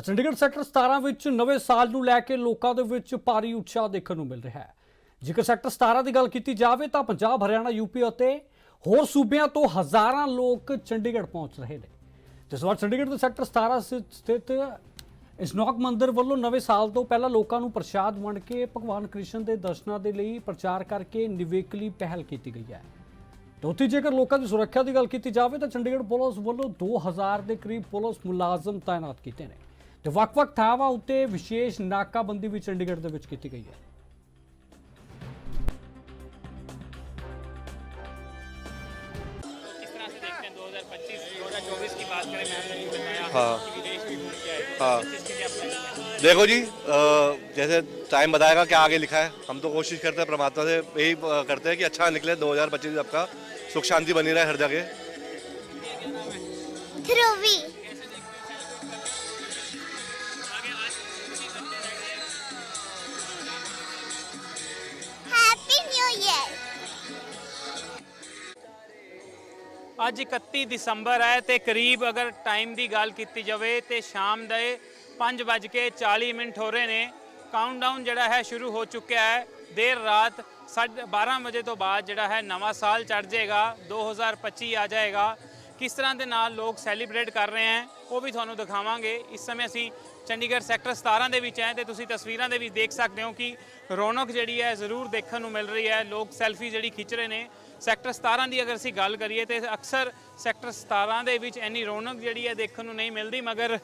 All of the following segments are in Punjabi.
ਚੰਡੀਗੜ੍ਹ ਸੈਕਟਰ 17 ਵਿੱਚ ਨਵੇਂ ਸਾਲ ਨੂੰ ਲੈ ਕੇ ਲੋਕਾਂ ਦੇ ਵਿੱਚ ਭਾਰੀ ਉਤਸ਼ਾਹ ਦੇਖਣ ਨੂੰ ਮਿਲ ਰਿਹਾ ਹੈ। ਜੇਕਰ ਸੈਕਟਰ 17 ਦੀ ਗੱਲ ਕੀਤੀ ਜਾਵੇ ਤਾਂ ਪੰਜਾਬ, ਹਰਿਆਣਾ ਯੂਪੀ ਅਤੇ ਹੋਰ ਸੂਬਿਆਂ ਤੋਂ ਹਜ਼ਾਰਾਂ ਲੋਕ ਚੰਡੀਗੜ੍ਹ ਪਹੁੰਚ ਰਹੇ ਨੇ। ਜਿਸ ਵਾਰ ਚੰਡੀਗੜ੍ਹ ਦੇ ਸੈਕਟਰ 17 ਸ- ਸਥਿਤ ਇਸਨੋਕ ਮੰਦਿਰ ਵੱਲੋਂ ਨਵੇਂ ਸਾਲ ਤੋਂ ਪਹਿਲਾਂ ਲੋਕਾਂ ਨੂੰ ਪ੍ਰਸ਼ਾਦ ਵੰਡ ਕੇ ਭਗਵਾਨ ਕ੍ਰਿਸ਼ਨ ਦੇ ਦਰਸ਼ਨਾਂ ਦੇ ਲਈ ਪ੍ਰਚਾਰ ਕਰਕੇ ਨਿਵੇਕਲੀ ਪਹਿਲ ਕੀਤੀ ਗਈ ਹੈ। ਤੇ ਉੱਥੇ ਜੇਕਰ ਲੋਕਾਂ ਦੀ ਸੁਰੱਖਿਆ ਦੀ ਗੱਲ ਕੀਤੀ ਜਾਵੇ ਤਾਂ ਚੰਡੀਗੜ੍ਹ ਪੁਲਿਸ ਵੱਲੋਂ 2000 ਦੇ ਕਰੀਬ ਪੁਲਿਸ ਮੁਲਾਜ਼ਮ ਤਾਇਨਾਤ ਕੀਤੇ ਨੇ। ਤੇ ਵੱਖ-ਵੱਖ ਥਾਵਾਂ ਉੱਤੇ ਵਿਸ਼ੇਸ਼ ਨਾਕਾਬੰਦੀ ਵੀ ਚੰਡੀਗੜ੍ਹ ਦੇ ਵਿੱਚ ਕੀਤੀ ਗਈ ਹੈ किस तरह से देखते हैं 2025 2024 की बात करें मैम ने भी बताया हाँ। कि विदेश भी घूम के आए हाँ। किस चीज़ के लिए अप्लाई किया है? देखो जी अ, जैसे टाइम बताएगा क्या आगे लिखा है हम तो कोशिश करते हैं परमात्मा से यही अ, करते हैं कि अच्छा निकले 2025 आपका सुख शांति बनी रहे हर जगह ਅੱਜ 31 ਦਸੰਬਰ ਹੈ ਤੇ ਕਰੀਬ ਅਗਰ ਟਾਈਮ ਦੀ ਗੱਲ ਕੀਤੀ ਜਾਵੇ ਤੇ ਸ਼ਾਮ ਦੇ 5:40 ਮਿੰਟ ਹੋ ਰਹੇ ਨੇ। ਕਾਊਂਟਡਾਊਨ ਜਿਹੜਾ ਹੈ ਸ਼ੁਰੂ ਹੋ ਚੁੱਕਿਆ ਹੈ। ਦੇਰ ਰਾਤ 12:30 ਵਜੇ ਤੋਂ ਬਾਅਦ ਜਿਹੜਾ ਹੈ ਨਵਾਂ ਸਾਲ ਚੜ ਜਾਏਗਾ। 2025 ਆ ਜਾਏਗਾ। ਕਿਸ ਤਰ੍ਹਾਂ ਦੇ ਨਾਲ ਲੋਕ ਸੈਲੀਬ੍ਰੇਟ ਕਰ ਰਹੇ ਹਨ ਉਹ ਵੀ ਤੁਹਾਨੂੰ ਦਿਖਾਵਾਂਗੇ। ਇਸ ਸਮੇਂ ਅਸੀਂ ਚੰਡੀਗੜ੍ਹ ਸੈਕਟਰ 17 ਦੇ ਵਿੱਚ ਹੈ ਤੇ ਤੁਸੀਂ ਤਸਵੀਰਾਂ ਦੇ ਵਿੱਚ ਦੇਖ ਸਕਦੇ ਹੋ ਕਿ ਰੌਣਕ ਜਿਹੜੀ ਹੈ ਜ਼ਰੂਰ ਦੇਖਣ ਨੂੰ ਮਿਲ ਰਹੀ ਹੈ। ਲੋਕ ਸੈਲਫੀ ਜਿਹੜੀ ਖਿੱਚ ਰਹੇ ਨੇ। ਸੈਕਟਰ 17 ਦੀ ਅਗਰ ਅਸੀਂ ਗੱਲ ਕਰੀਏ ਤੇ ਅਕਸਰ ਸੈਕਟਰ 17 ਦੇ ਵਿੱਚ ਇੰਨੀ ਰੌਣਕ ਜਿਹੜੀ ਹੈ ਦੇਖਣ ਨੂੰ ਨਹੀਂ ਮਿਲਦੀ, ਮਗਰ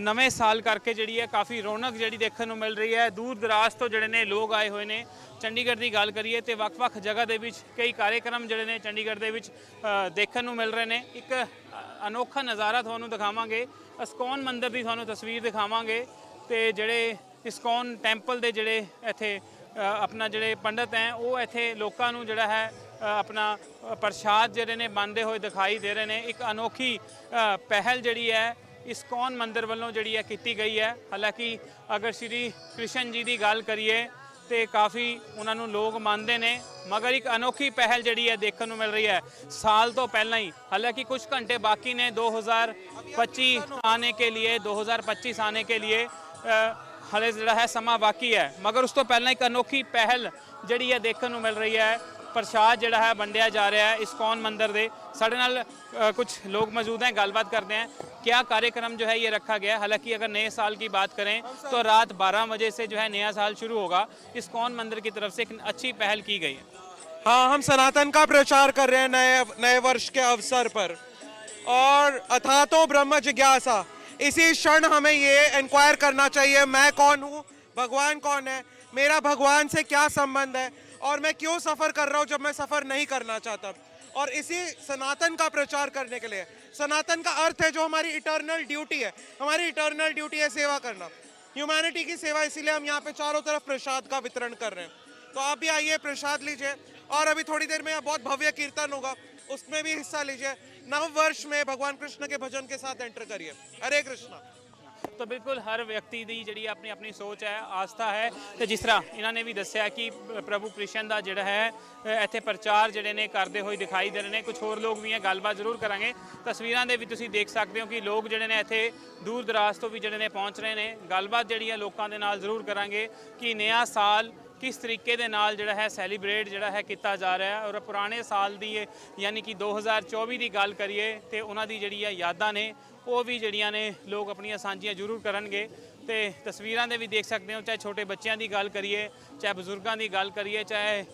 ਨਵੇਂ ਸਾਲ ਕਰਕੇ ਜਿਹੜੀ ਹੈ ਕਾਫੀ ਰੌਣਕ ਜਿਹੜੀ ਦੇਖਣ ਨੂੰ ਮਿਲ ਰਹੀ ਹੈ। ਦੂਰ ਦਰਾਜ਼ ਤੋਂ ਜਿਹੜੇ ਨੇ ਲੋਕ ਆਏ ਹੋਏ ਨੇ ਚੰਡੀਗੜ੍ਹ ਦੀ ਗੱਲ ਕਰੀਏ ਤੇ ਵੱਖ-ਵੱਖ ਜਗ੍ਹਾ ਦੇ ਵਿੱਚ ਕਈ ਕਾਰਜਕ੍ਰਮ ਜਿਹੜੇ ਨੇ ਚੰਡੀਗੜ੍ਹ ਦੇ ਵਿੱਚ ਦੇਖਣ ਨੂੰ ਮਿਲ ਰਹੇ ਨੇ। ਇੱਕ ਅਨੋਖਾ ਨਜ਼ਾਰਾ ਤੁਹਾਨੂੰ ਦਿਖਾਵਾਂਗੇ। ਇਸਕੌਨ ਮੰਦਿਰ ਦੀ ਤੁਹਾਨੂੰ ਤਸਵੀਰ ਦਿਖਾਵਾਂਗੇ ਤੇ ਜਿਹੜੇ ਇਸਕੋਨ ਟੈਂਪਲ ਦੇ ਜਿਹੜੇ ਇੱਥੇ ਆਪਣਾ ਜਿਹੜੇ ਪੰਡਤ ਹੈ, ਉਹ ਇੱਥੇ ਲੋਕਾਂ ਨੂੰ ਜਿਹੜਾ ਹੈ ਆਪਣਾ ਪ੍ਰਸ਼ਾਦ ਜਿਹੜੇ ਨੇ ਬੰਦੇ ਹੋਏ ਦਿਖਾਈ ਦੇ ਰਹੇ ਨੇ। ਇੱਕ ਅਨੋਖੀ ਪਹਿਲ ਜਿਹੜੀ ਹੈ, ਇਸ ਕੌਣ ਮੰਦਰ ਵੱਲੋਂ ਜਿਹੜੀ ਹੈ ਕੀਤੀ ਗਈ ਹੈ। ਹਾਲਾਂਕਿ ਅਗਰ ਸ੍ਰੀ ਕ੍ਰਿਸ਼ਨ ਜੀ ਦੀ ਗੱਲ ਕਰੀਏ, ਤੇ ਕਾਫੀ ਉਹਨਾਂ ਨੂੰ ਲੋਕ ਮੰਨਦੇ ਨੇ, ਮਗਰ ਇੱਕ ਅਨੋਖੀ ਪਹਿਲ ਜਿਹੜੀ ਹੈ ਦੇਖਣ ਨੂੰ ਮਿਲ ਰਹੀ ਹੈ, ਸਾਲ ਤੋਂ ਪਹਿਲਾਂ ਹੀ। ਹਾਲਾਂਕਿ ਕੁਝ ਘੰਟੇ ਬਾਕੀ ਨੇ 2025 ਆਨੇ ਕੇ ਲਈ 2025 ਆਨੇ ਕੇ ਲਈ ਹਲੇ ਜਿਹੜਾ ਹੈ ਸਮਾਂ ਬਾਕੀ ਹੈ। ਮਗਰ ਉਸ ਤੋਂ ਪਹਿਲਾਂ ਇੱਕ ਅਨੋਖੀ ਪਹਿਲ ਜਿਹੜੀ ਹੈ ਦੇਖਣ ਨੂੰ ਮਿਲ ਰਹੀ ਹੈ ਪ੍ਰਸ਼ਾਦ ਜਿਹੜਾ ਹੈ ਵੰਡਿਆ ਜਾ ਰਿਹਾ ਹੈ ਇਸਕੌਨ ਮੰਦਿਰ ਦੇ ਸਾਡੇ ਨਾਲ कुछ लोग मौजूद हैं गलबात करते हैं क्या कार्यक्रम जो है ये रखा गया है हालांकि अगर नए साल की बात करें तो रात 12 बजे से जो है नया साल शुरू होगा इस्कॉन मंदिर की तरफ से एक अच्छी पहल की गई है हाँ हम सनातन का प्रचार कर रहे हैं नए नए वर्ष के अवसर पर और अथातो ब्रह्म जिज्ञासा इसी क्षण हमें ये इंक्वायर करना चाहिए मैं कौन हूँ भगवान कौन है मेरा भगवान से क्या संबंध है और मैं क्यों सफ़र कर रहा हूँ जब मैं सफ़र नहीं करना चाहता? और इसी सनातन का प्रचार करने के लिए। सनातन का अर्थ है जो हमारी इटर्नल ड्यूटी है। हमारी इटर्नल ड्यूटी है सेवा करना। ह्यूमैनिटी की सेवा, इसीलिए हम यहाँ पे चारों तरफ़ प्रसाद का वितरण कर रहे हैं। तो आप भी आइए, प्रसाद लीजिए। और अभी थोड़ी देर में बहुत भव्य कीर्तन होगा। उसमें भी हिस्सा लीजिए। नव वर्ष में भगवान कृष्ण के भजन के साथ एंटर करिए। हरे कृष्णा। ਤਾਂ ਬਿਲਕੁਲ ਹਰ ਵਿਅਕਤੀ ਦੀ ਜਿਹੜੀ ਆਪਣੀ ਆਪਣੀ ਸੋਚ ਹੈ, ਆਸਥਾ ਹੈ। ਤੇ ਜਿਸ ਤਰ੍ਹਾਂ ਇਹਨਾਂ ਨੇ ਵੀ ਦੱਸਿਆ ਕਿ ਪ੍ਰਭੂ ਕ੍ਰਿਸ਼ਨ ਦਾ ਜਿਹੜਾ ਹੈ ਇੱਥੇ ਪ੍ਰਚਾਰ ਜਿਹੜੇ ਨੇ ਕਰਦੇ ਹੋਏ ਦਿਖਾਈ ਦੇ ਰਹੇ ਨੇ। ਕੁਝ ਹੋਰ ਲੋਕ ਵੀ ਹੈ ਗੱਲਬਾਤ ਜ਼ਰੂਰ ਕਰਾਂਗੇ। ਤਸਵੀਰਾਂ ਦੇ ਵੀ ਤੁਸੀਂ ਦੇਖ ਸਕਦੇ ਹੋ ਕਿ ਲੋਕ ਜਿਹੜੇ ਨੇ ਇੱਥੇ ਦੂਰ ਦਰਾਜ਼ ਤੋਂ ਵੀ ਜਿਹੜੇ ਨੇ ਪਹੁੰਚ ਰਹੇ ਨੇ। ਗੱਲਬਾਤ ਜਿਹੜੀ ਹੈ ਲੋਕਾਂ ਦੇ ਨਾਲ ਜ਼ਰੂਰ ਕਰਾਂਗੇ ਕਿ ਨਵਾਂ ਸਾਲ ਕਿਸ ਤਰੀਕੇ ਦੇ ਨਾਲ ਜਿਹੜਾ ਹੈ ਸੈਲੀਬ੍ਰੇਟ ਜਿਹੜਾ ਹੈ ਕੀਤਾ ਜਾ ਰਿਹਾ ਹੈ ਔਰ ਪੁਰਾਣੇ ਸਾਲ ਦੀ ਯਾਨੀ ਕਿ 2024 ਦੀ ਗੱਲ ਕਰੀਏ ਤੇ ਉਹਨਾਂ ਦੀ ਜਿਹੜੀ ਹੈ ਯਾਦਾਂ ਨੇ, ਉਹ ਵੀ ਜਿਹੜੀਆਂ ਨੇ ਲੋਕ ਆਪਣੀਆਂ ਸਾਂਝੀਆਂ ਜ਼ਰੂਰ ਕਰਨਗੇ ਤੇ ਤਸਵੀਰਾਂ ਦੇ ਵੀ ਦੇਖ ਸਕਦੇ ਹੋ, ਚਾਹੇ ਛੋਟੇ ਬੱਚਿਆਂ ਦੀ ਗੱਲ ਕਰੀਏ, ਚਾਹੇ ਬਜ਼ੁਰਗਾਂ ਦੀ ਗੱਲ ਕਰੀਏ, ਚਾਹੇ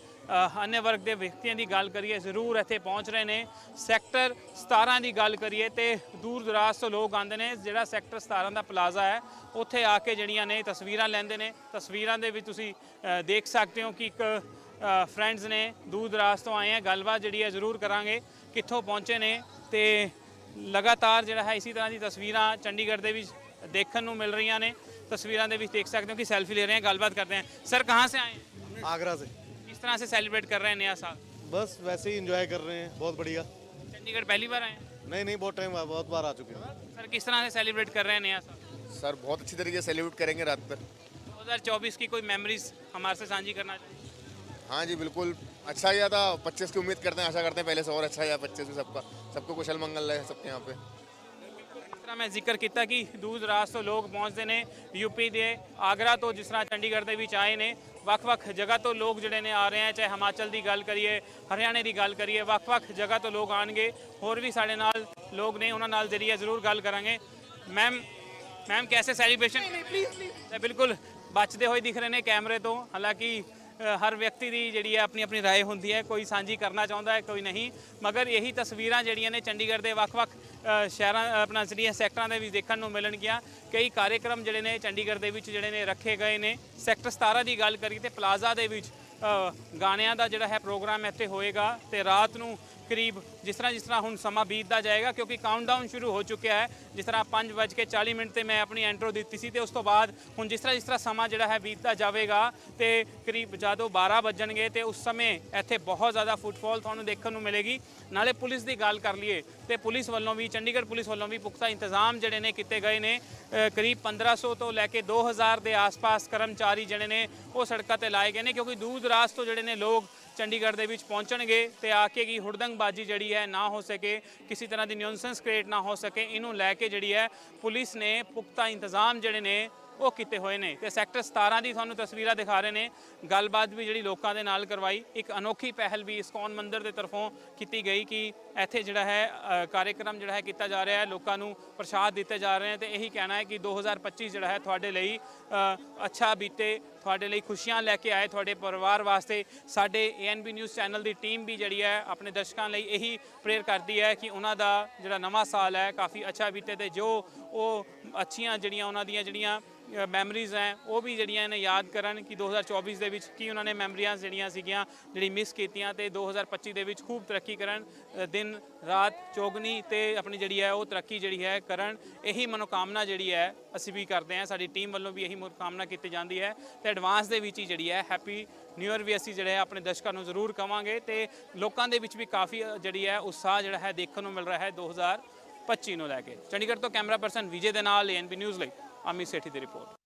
ਅਨੇ ਵਰਗ ਦੇ ਵਿਅਕਤੀਆਂ ਦੀ ਗੱਲ ਕਰੀਏ, ਜ਼ਰੂਰ ਇੱਥੇ ਪਹੁੰਚ ਰਹੇ ਨੇ। ਸੈਕਟਰ 17 ਦੀ ਗੱਲ ਕਰੀਏ ਤੇ ਦੂਰ ਦਰਾਜ ਤੋਂ ਲੋਕ ਆਉਂਦੇ ਨੇ, ਜਿਹੜਾ ਸੈਕਟਰ 17 ਦਾ ਪਲਾਜ਼ਾ ਹੈ, ਉੱਥੇ ਆ ਕੇ ਜਿਹੜੀਆਂ ਨੇ ਤਸਵੀਰਾਂ ਲੈਂਦੇ ਨੇ। ਤਸਵੀਰਾਂ ਦੇ ਵਿੱਚ ਤੁਸੀਂ ਦੇਖ ਸਕਦੇ ਹੋ ਕਿ ਇੱਕ ਫਰੈਂਡਸ ਨੇ ਦੂਰ ਦਰਾਜ ਤੋਂ ਆਏ ਆ। ਗੱਲਬਾਤ ਜਿਹੜੀ ਹੈ ਜ਼ਰੂਰ ਕਰਾਂਗੇ, ਕਿੱਥੋਂ ਪਹੁੰਚੇ ਨੇ ਤੇ ਲਗਾਤਾਰ ਜਿਹੜਾ ਹੈ ਇਸੇ ਤਰ੍ਹਾਂ ਦੀ ਤਸਵੀਰਾਂ ਚੰਡੀਗੜ੍ਹ ਦੇ ਵਿੱਚ ਦੇਖਣ ਨੂੰ ਮਿਲ ਰਹੀਆਂ ਨੇ। ਤਸਵੀਰਾਂ ਦੇ ਵਿੱਚ ਦੇਖ ਸਕਦੇ ਹੋ ਕਿ ਸੈਲਫੀ ਲੈ ਰਹੇ ਆ, ਗੱਲਬਾਤ ਕਰਦੇ ਆ। ਸਰ ਕਹਾਂ ਸੇ ਆਏ ਆਗਰਾ ਸੇ। किस तरह से सेलिब्रेट कर रहे हैं नया साल बस वैसे ही इंजॉय कर रहे हैं बहुत बढ़िया चंडीगढ़ पहली बार आए हैं नहीं नहीं बहुत टाइम बहुत बार आ चुके हैं सर किस तरह से सेलिब्रेट कर रहे हैं नया साल सर बहुत अच्छी तरीके से सेलिब्रेट करेंगे रात पर 2024 की कोई मेमोरीज हमारे से साझी करना चाहिए हाँ जी बिल्कुल अच्छा गया था पच्चीस की उम्मीद करते हैं आशा करते हैं पहले से और अच्छा गया पच्चीस में सबका सबको कुशल मंगल रहे सबके यहाँ पे ਤਰ੍ਹਾਂ ਮੈਂ ਜ਼ਿਕਰ ਕੀਤਾ ਕਿ ਦੂਰ ਦਰਾਜ਼ ਤੋਂ ਲੋਕ ਪਹੁੰਚਦੇ ਨੇ ਯੂਪੀ ਦੇ ਆਗਰਾ ਤੋਂ ਜਿਸ ਤਰ੍ਹਾਂ ਚੰਡੀਗੜ੍ਹ ਦੇ ਵਿੱਚ ਆਏ ਨੇ ਵੱਖ-ਵੱਖ ਜਗ੍ਹਾ ਤੋਂ ਲੋਕ ਜਿਹੜੇ ਨੇ ਆ ਰਹੇ ਆ ਚਾਹੇ ਹਿਮਾਚਲ ਦੀ ਗੱਲ ਕਰੀਏ ਹਰਿਆਣੇ ਦੀ ਗੱਲ ਕਰੀਏ ਵੱਖ-ਵੱਖ ਜਗ੍ਹਾ ਤੋਂ ਲੋਕ ਆਣਗੇ ਹੋਰ ਵੀ ਸਾਡੇ ਨਾਲ ਲੋਕ ਨੇ ਉਹਨਾਂ ਨਾਲ ਜਿਹੜੀ ਹੈ ਜ਼ਰੂਰ ਗੱਲ ਕਰਾਂਗੇ ਮੈਮ ਮੈਮ ਕੈਸੇ ਸੈਲੀਬ੍ਰੇਸ਼ਨ ਪਲੀਜ਼ ਪਲੀਜ਼ ਬਿਲਕੁਲ ਬਚਦੇ ਹੋਏ ਦਿਖ ਰਹੇ ਨੇ ਕੈਮਰੇ ਤੋਂ ਹਾਲਾਂਕਿ ਅ, ਹਰ ਵਿਅਕਤੀ ਦੀ ਜਿਹੜੀ ਹੈ ਆਪਣੀ ਆਪਣੀ رائے ਹੁੰਦੀ ਹੈ ਕੋਈ ਸਾਂਝੀ ਕਰਨਾ ਚਾਹੁੰਦਾ ਹੈ ਕੋਈ ਨਹੀਂ ਮਗਰ ਇਹੀ ਤਸਵੀਰਾਂ ਜਿਹੜੀਆਂ ਨੇ ਚੰਡੀਗੜ੍ਹ ਦੇ ਵੱਖ-ਵੱਖ ਅ, ਸ਼ਹਿਰਾਂ, ਆਪਣਾ ਜਿਹੜੀਆਂ ਸੈਕਟਰਾਂ ਦੇ ਵਿੱਚ ਦੇਖਣ ਨੂੰ ਮਿਲਣਗੀਆਂ। ਕਈ ਕਾਰਜਕ੍ਰਮ ਜਿਹੜੇ ਨੇ ਚੰਡੀਗੜ੍ਹ ਦੇ ਵਿੱਚ ਜਿਹੜੇ ਨੇ ਰੱਖੇ ਗਏ ਨੇ। ਸੈਕਟਰ 17 ਦੀ ਗੱਲ ਕਰੀਏ ਤੇ ਪਲਾਜ਼ਾ ਦੇ ਵਿੱਚ ਗਾਣਿਆਂ ਦਾ ਜਿਹੜਾ ਹੈ ਪ੍ਰੋਗਰਾਮ ਇੱਥੇ ਹੋਏਗਾ ਤੇ ਰਾਤ ਨੂੰ ਕਰੀਬ ਜਿਸ ਤਰ੍ਹਾਂ ਜਿਸ ਤਰ੍ਹਾਂ ਹੁਣ ਸਮਾਂ ਬੀਤਦਾ ਜਾਏਗਾ ਕਿਉਂਕਿ ਕਾਊਂਟਡਾਊਨ ਸ਼ੁਰੂ ਹੋ ਚੁੱਕਿਆ ਹੈ। ਜਿਸ ਤਰ੍ਹਾਂ 5:40 ਮਿੰਟ ਤੇ ਮੈਂ ਆਪਣੀ ਐਂਟਰੋ ਦਿੱਤੀ ਸੀ ਤੇ ਉਸ ਤੋਂ ਬਾਅਦ ਹੁਣ ਜਿਸ ਤਰ੍ਹਾਂ ਜਿਸ ਤਰ੍ਹਾਂ ਸਮਾਂ ਜਿਹੜਾ ਹੈ ਬੀਤਦਾ ਜਾਵੇਗਾ ਤੇ ਕਰੀਬ ਜਦੋਂ 12 ਵੱਜਣਗੇ ਤੇ ਉਸ ਸਮੇਂ ਇੱਥੇ ਬਹੁਤ ਜ਼ਿਆਦਾ ਫੁੱਟਫਾਲ ਤੁਹਾਨੂੰ ਦੇਖਣ ਨੂੰ ਮਿਲੇਗੀ। ਨਾਲੇ ਪੁਲਿਸ ਦੀ ਗੱਲ ਕਰ ਲਈਏ ਤੇ ਪੁਲਿਸ ਵੱਲੋਂ ਵੀ ਚੰਡੀਗੜ੍ਹ ਪੁਲਿਸ ਵੱਲੋਂ ਵੀ ਪੁਖਤਾ ਇੰਤਜ਼ਾਮ ਜਿਹੜੇ ਨੇ ਕੀਤੇ ਗਏ ਨੇ। ਅ, ਕਰੀਬ 1500 ਤੋਂ ਲੈ ਕੇ 2000 ਦੇ ਆਸ-ਪਾਸ ਕਰਮਚਾਰੀ ਜਿਹੜੇ ਨੇ ਉਹ ਸੜਕਾਂ ਤੇ ਲਾਏ ਗਏ ਨੇ ਕਿਉਂਕਿ ਦੂਰ ਦਰਾਜ਼ ਤੋਂ ਜਿਹੜੇ ਨੇ ਲੋਕ ਚੰਡੀਗੜ੍ਹ ਦੇ ਵਿੱਚ ਪਹੁੰਚਣਗੇ ਤੇ ਆ ਕੇ ਕੀ ਹੁੜਦੰਗਬਾਜ਼ੀ ਜਿਹੜੀ ਹੈ ਨਾ ਹੋ ਸਕੇ ਕਿਸੇ ਤਰ੍ਹਾਂ ਦੀ ਨਿਊਸੈਂਸ ਕ੍ਰੀਏਟ ਨਾ ਹੋ ਸਕੇ ਇਹਨੂੰ ਲੈ ਕੇ ਜਿਹੜੀ ਹੈ ਪੁਲਿਸ ਨੇ ਪੁਖਤਾ ਇੰਤਜ਼ਾਮ ਜਿਹੜੇ ਨੇ ਉਹ ਕੀਤੇ ਹੋਏ ਨੇ। ਤੇ ਸੈਕਟਰ 17 ਦੀ ਤੁਹਾਨੂੰ ਤਸਵੀਰਾਂ ਦਿਖਾ ਰਹੇ ਨੇ। ਗੱਲਬਾਤ ਵੀ ਜਿਹੜੀ ਲੋਕਾਂ ਦੇ ਨਾਲ ਕਰਵਾਈ। ਇੱਕ ਅਨੋਖੀ ਪਹਿਲ ਵੀ ਇਸਕੌਨ ਮੰਦਿਰ ਦੇ ਤਰਫੋਂ ਕੀਤੀ ਗਈ ਕਿ ਇੱਥੇ ਜਿਹੜਾ ਹੈ ਅ, ਕਾਰਜਕ੍ਰਮ ਜਿਹੜਾ ਹੈ ਕੀਤਾ ਜਾ ਰਿਹਾ ਹੈ ਲੋਕਾਂ ਨੂੰ ਪ੍ਰਸ਼ਾਦ ਦਿੱਤੇ ਜਾ ਰਹੇ ਨੇ। ਤੇ ਇਹੀ ਕਹਿਣਾ ਹੈ ਕਿ 2025 ਜਿਹੜਾ ਹੈ ਤੁਹਾਡੇ ਲਈ ਅੱਛਾ ਬੀਤੇ ਤੁਹਾਡੇ ਲਈ ਖੁਸ਼ੀਆਂ ਲੈ ਕੇ ਆਏ ਤੁਹਾਡੇ ਪਰਿਵਾਰ ਵਾਸਤੇ। ਸਾਡੇ ਏਐਨਬੀ ਨਿਊਜ਼ ਚੈਨਲ ਦੀ ਟੀਮ ਵੀ ਜਿਹੜੀ ਹੈ ਆਪਣੇ ਦਰਸ਼ਕਾਂ ਲਈ ਇਹੀ ਪ੍ਰੇਅਰ ਕਰਦੀ ਹੈ ਕਿ ਉਹਨਾਂ ਦਾ ਜਿਹੜਾ ਨਵਾਂ ਸਾਲ ਹੈ ਕਾਫੀ ਅੱਛਾ ਬੀਤੇ ਤੇ ਜੋ ਉਹ ਅੱਛੀਆਂ ਜਿਹੜੀਆਂ ਉਹਨਾਂ ਦੀਆਂ ਜਿਹੜੀਆਂ ਮੈਮਰੀਜ਼ ਹੈ, ਉਹ ਵੀ ਜਿਹੜੀਆਂ ਨੇ ਯਾਦ ਕਰਨ ਕਿ 2024 ਦੇ ਵਿੱਚ ਕੀ ਉਹਨਾਂ ਨੇ ਮੈਮਰੀਆਂ ਜਿਹੜੀਆਂ ਸੀਗੀਆਂ, ਜਿਹੜੀ ਮਿਸ ਕੀਤੀਆਂ ਤੇ 2025 ਦੇ ਵਿੱਚ ਖੂਬ ਤਰੱਕੀ ਕਰਨ ਦਿਨ, ਰਾਤ, ਚੋਗਨੀ ਤੇ ਆਪਣੀ ਜਿਹੜੀ ਹੈ ਉਹ ਤਰੱਕੀ ਜਿਹੜੀ ਹੈ ਕਰਨ। ਇਹੀ ਮਨੋਕਾਮਨਾ ਜਿਹੜੀ ਹੈ ਅਸੀਂ ਵੀ ਕਰਦੇ ਹਾਂ, ਸਾਡੀ ਟੀਮ ਵੱਲੋਂ ਵੀ ਇਹੀ ਮਨੋਕਾਮਨਾ ਕੀਤੀ ਜਾਂਦੀ ਹੈ। ਤੇ ਐਡਵਾਂਸ ਦੇ ਵਿੱਚ ਹੀ ਜਿਹੜੀ ਹੈ ਹੈਪੀ ਨਿਊ ਇਅਰ ਵੀ ਅਸੀਂ ਜਿਹੜੇ ਹੈ, ਆਪਣੇ ਦਰਸ਼ਕਾਂ ਨੂੰ ਜ਼ਰੂਰ ਕਵਾਂਗੇ ਤੇ ਲੋਕਾਂ ਦੇ ਵਿੱਚ ਵੀ ਕਾਫੀ ਜਿਹੜੀ ਹੈ, ਉਤਸ਼ਾਹ ਜਿਹੜਾ ਹੈ, ਦੇਖਣ ਨੂੰ ਮਿਲ ਰਿਹਾ ਹੈ 2025 ਨੂੰ ਲੈ ਕੇ। ਚੰਡੀਗੜ੍ਹ ਤੋਂ ਕੈਮਰਾ ਪਰਸਨ ਵਿਜੇ ਦੇ ਨਾਲ ਏਐਨਬੀ ਨਿਊਜ਼ ਲਈ, ਅਮਿਤ ਸੇਠੀ ਦੀ ਰਿਪੋਰਟ।